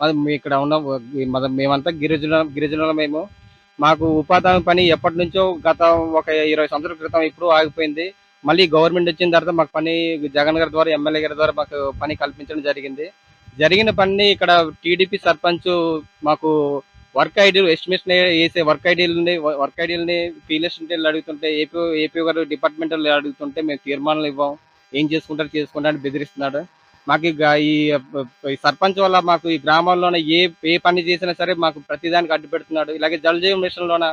అది ఇక్కడ ఉన్న మేమంతా గిరిజన గిరిజనుల మేము మాకు ఉపాధి పని ఎప్పటి నుంచో గత ఒక ఇరవై సంవత్సరాల క్రితం ఇప్పుడు ఆగిపోయింది. మళ్ళీ గవర్నమెంట్ వచ్చిన తర్వాత మాకు పని జగన్ గారి ద్వారా ఎమ్మెల్యే గారి ద్వారా మాకు పని కల్పించడం జరిగింది. జరిగిన పని ఇక్కడ టీడీపీ సర్పంచ్ మాకు వర్క్ ఐడీలు ఎస్టిమేషన్ వేసే వర్క్ ఐడీలని వర్క్ ఐడీలని పీలెస్టేళ్ళు అడుగుతుంటే ఏపీ ఏపీ గారు డిపార్ట్మెంట్ అడుగుతుంటే మేము తీర్మానాలు ఇవ్వం. ఏం చేసుకుంటారు చేసుకుంటారు అని బెదిరిస్తున్నాడు. మాకు ఈ సర్పంచ్ వల్ల మాకు ఈ గ్రామాల్లోనే ఏ ఏ పని చేసినా సరే మాకు ప్రతిదానికి అడ్డు పెడుతున్నాడు ఇలాగే జలజీవ జీవన్ మిషన్ లోన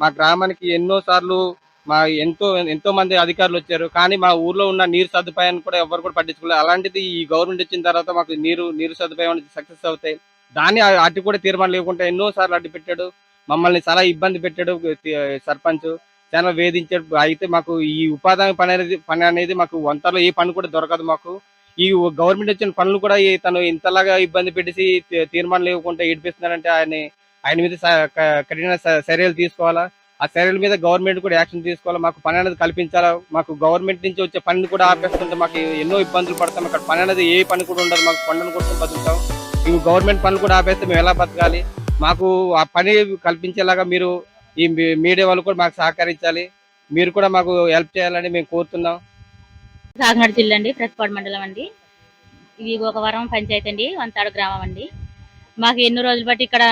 మా గ్రామానికి ఎన్నో సార్లు మా ఎంతో ఎంతో మంది అధికారులు వచ్చారు. కానీ మా ఊర్లో ఉన్న నీరు సదుపాయాన్ని కూడా ఎవరు కూడా పట్టించుకోలేదు అలాంటిది ఈ గవర్నమెంట్ వచ్చిన తర్వాత మాకు నీరు నీరు సదుపాయం సక్సెస్ అవుతాయి. దాన్ని అటు కూడా తీర్మానం లేకుండా ఎన్నో సార్లు అడ్డు పెట్టాడు. మమ్మల్ని చాలా ఇబ్బంది పెట్టాడు సర్పంచ్. చాలా వేధించాడు. అయితే మాకు ఈ ఉపాధి పని అనేది పని అనేది మాకు వంతలో ఏ పని కూడా దొరకదు మాకు. ఈ గవర్నమెంట్ వచ్చిన పనులు కూడా ఈ తను ఇంతలాగా ఇబ్బంది పెట్టేసి తీర్మానం లేకుండా ఏడిపిస్తున్నారంటే ఆయన ఆయన మీద క- కఠిన చర్యలు తీసుకోవాలా? ఆ చర్యల మీద గవర్నమెంట్ కూడా యాక్షన్ తీసుకోవాలా? మాకు పని అనేది కల్పించాలా? మాకు గవర్నమెంట్ నుంచి వచ్చే పనిని కూడా ఆపేస్తుంటే మాకు ఎన్నో ఇబ్బందులు పడతాం. అక్కడ పని అనేది ఏ పని కూడా ఉండదు. మాకు పండును కూడా బతుకుతాం ఇవి గవర్నమెంట్ పనులు కూడా ఆపేస్తే మేము ఎలా బతకాలి? మాకు ఆ పని కల్పించేలాగా మీరు ఈ మీడియా వాళ్ళు కూడా మాకు సహకరించాలి. మీరు కూడా మాకు హెల్ప్ చేయాలని మేము కోరుతున్నాం. కాకినాడ జిల్లా అండి ప్రతిపాడు మండలం అండి. ఇది ఒక వరం పంచాయతీ అండి వంతాడు గ్రామం అండి. మాకు ఎన్నో రోజులు బట్టి ఇక్కడ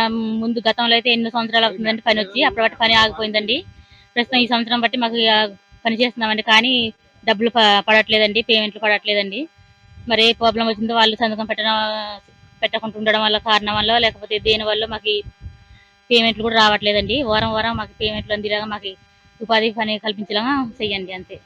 ముందు గతంలో అయితే ఎన్నో సంవత్సరాలు అవుతుందండి పని వచ్చి అప్పటి బట్టి పని ఆగిపోయిందండి. ప్రస్తుతం ఈ సంవత్సరం బట్టి మాకు పని చేస్తున్నామండి కానీ డబ్బులు పడట్లేదండి పేమెంట్లు పడట్లేదండి. మరి ఏ ప్రాబ్లం వచ్చిందో వాళ్ళు సంతకం పెట్టడం పెట్టకుండా ఉండడం వల్ల కారణం వల్ల లేకపోతే దేని వల్ల మాకు పేమెంట్లు కూడా రావట్లేదండి. వారం వారం మాకు పేమెంట్లు అందేలాగా మాకు ఉపాధి పని కల్పించేలాగా చెయ్యండి అంతే.